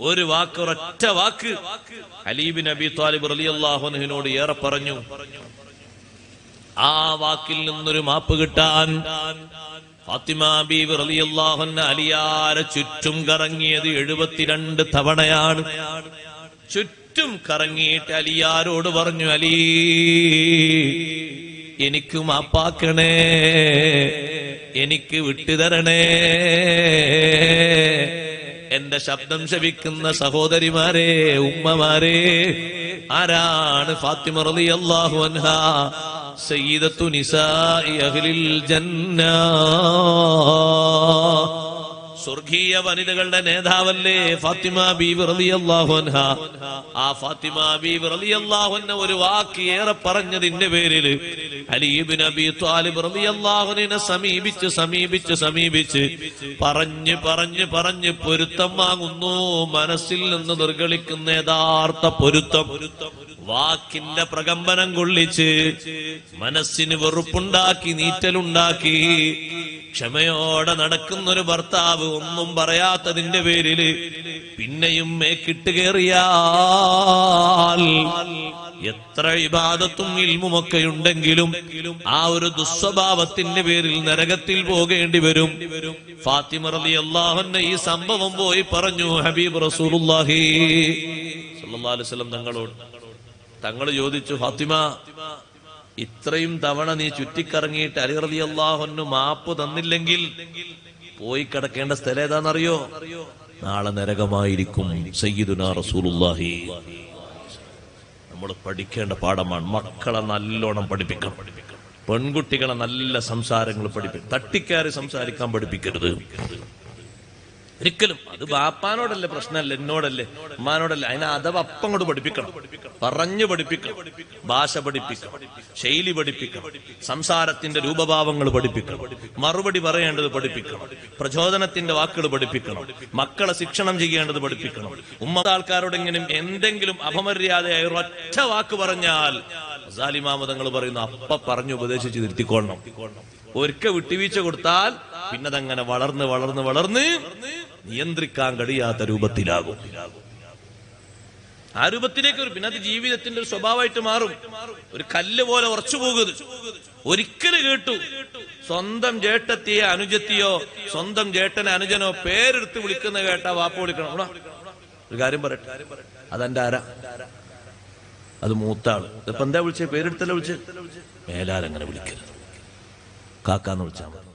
ഒരു വാക്ക് ഒരൊറ്റ വാക്ക്. അലീബിൻ നബി താലിബ് റളിയല്ലാഹുവിനോട് ഏറെ പറഞ്ഞു. ആ വാക്കിൽ നിന്നൊരു മാപ്പ് കിട്ടാൻ ഫാത്തിമ അലിയാരെ ചുറ്റും കറങ്ങിയത് എഴുപത്തിരണ്ട് തവണയാണ്. ചുറ്റും കറങ്ങിയിട്ട് അലിയാരോട് പറഞ്ഞു അലി എനിക്ക് മാപ്പാക്കണേ എനിക്ക് വിട്ടുതരണേ. എന്റെ ശബ്ദം ശവിക്കുന്ന സഹോദരിമാരെ ഉമ്മമാരെ ആരാണ് ഫാത്തിമ റളിയല്ലാഹു അൻഹ? സയ്യിദത്തു നിസാഇ അഹ്ലിൽ ജന്ന സ്വർഗീയ വനിതകളുടെ നേതാവല്ലേ ഫാത്തിമ ബി റളിയല്ലാഹു അൻഹ. ആ ഫാത്തിമ ബി റളിയല്ലാഹു അൻഹ ഒരു വാക്ക് ഏറെ പറഞ്ഞതിന്റെ പേരിൽ അലി ഇബ്നു അബി ത്വാലിബ് റളിയല്ലാഹുവിനെ സമീപിച്ച് സമീപിച്ച് സമീപിച്ച് പറഞ്ഞ് പറഞ്ഞ് പറഞ്ഞ് പൊരുത്തം വാങ്ങുന്നു. മനസ്സിൽ നിന്ന് നിർഗളിക്കുന്ന യഥാർത്ഥ പൊരുത്തം. വാക്കിന്റെ പ്രകമ്പനം കൊള്ളിച്ച് മനസ്സിന് വെറുപ്പുണ്ടാക്കി നീറ്റലുണ്ടാക്കി ക്ഷമയോടെ നടക്കുന്നൊരു ഭർത്താവ് ഒന്നും പറയാത്തതിന്റെ പേരിൽ പിന്നെയും മേക്കിട്ട് കയറിയാൽ എത്ര ഇബാദത്തും ഇൽമുമൊക്കെ ഉണ്ടെങ്കിലും ആ ഒരു ദുസ്വഭാവത്തിന്റെ പേരിൽ നരകത്തിൽ പോകേണ്ടി വരും. ഫാത്തിമ റലി അള്ളാഹുന്റെ ഈ സംഭവം പോയി പറഞ്ഞു ഹബീബ് വസല്ലം തങ്ങളോട് തങ്ങൾ ചോദിച്ചു ഫാത്തിമ ഇത്രയും തവണ നീ ചുറ്റിക്കറങ്ങിയിട്ട് അലി റലി അള്ളാഹുന് മാപ്പ് തന്നില്ലെങ്കിൽ പോയി കിടക്കേണ്ട സ്ഥലം ഏതാണെന്നറിയോ? നാളെ നരകമായിരിക്കും സയ്യിദുന റസൂലുള്ളാഹി. നമ്മൾ പഠിക്കേണ്ട പാഠമാണ് മക്കളെ നല്ലോണം പഠിപ്പിക്കണം. പെൺകുട്ടികളെ നല്ല സംസാരങ്ങൾ പഠിപ്പിക്കും തട്ടിക്കയറി സംസാരിക്കാൻ പഠിപ്പിക്കരുത്. ഒരിക്കലും. അത് ബാപ്പാനോടല്ലേ പ്രശ്നമല്ല? എന്നോടല്ലേ? ഉമ്മാനോടല്ലേ? അതിനെ അഥവാ അപ്പം കൊണ്ട് പഠിപ്പിക്കണം. പറഞ്ഞു പഠിപ്പിക്കണം. ഭാഷ പഠിപ്പിക്കണം. ശൈലി പഠിപ്പിക്കണം. സംസാരത്തിന്റെ രൂപഭാവങ്ങൾ പഠിപ്പിക്കണം. മറുപടി പറയേണ്ടത് പഠിപ്പിക്കണം. പ്രചോദനത്തിന്റെ വാക്കുകൾ പഠിപ്പിക്കണം. മക്കളെ ശിക്ഷണം ചെയ്യേണ്ടത് പഠിപ്പിക്കണം. ഉമ്മ ആൾക്കാരോടെങ്കിലും എന്തെങ്കിലും അപമര്യാദയായ ഒറ്റ വാക്ക് പറഞ്ഞാൽ സാലിമാമതങ്ങൾ പറയുന്നു അപ്പ പറഞ്ഞു ഉപദേശിച്ച് തിരുത്തിക്കൊള്ളണം. ഒരിക്കൽ വിട്ടുവീഴ്ച കൊടുത്താൽ പിന്നതങ്ങനെ വളർന്ന് വളർന്ന് വളർന്ന് നിയന്ത്രിക്കാൻ കഴിയാത്ത രൂപത്തിലാകും. ആ രൂപത്തിലേക്ക് ഒരു പിന്നെ അത് ജീവിതത്തിന്റെ ഒരു സ്വഭാവമായിട്ട് മാറും. ഒരു കല്ല് പോലെ ഉറച്ചു പോകരുത് ഒരിക്കലും കേട്ടു സ്വന്തം ജേട്ടത്തിയെ അനുജത്തിയോ സ്വന്തം ജേട്ടനെ അനുജനോ പേരെടുത്ത് വിളിക്കുന്ന കേട്ടാ വാപ്പ വിളിക്കണം. ഒരു കാര്യം പറയട്ടെ. അതെന്റെ ആരാ? അത് മൂത്താൾ ഇപ്പൊ എന്താ വിളിച്ചേ? പേരെടുത്തല്ല വിളിച്ചേ? മേലാരങ്ങനെ വിളിക്കരുത്. കാക്കാന്ന് വിളിച്ചാൽ മതി.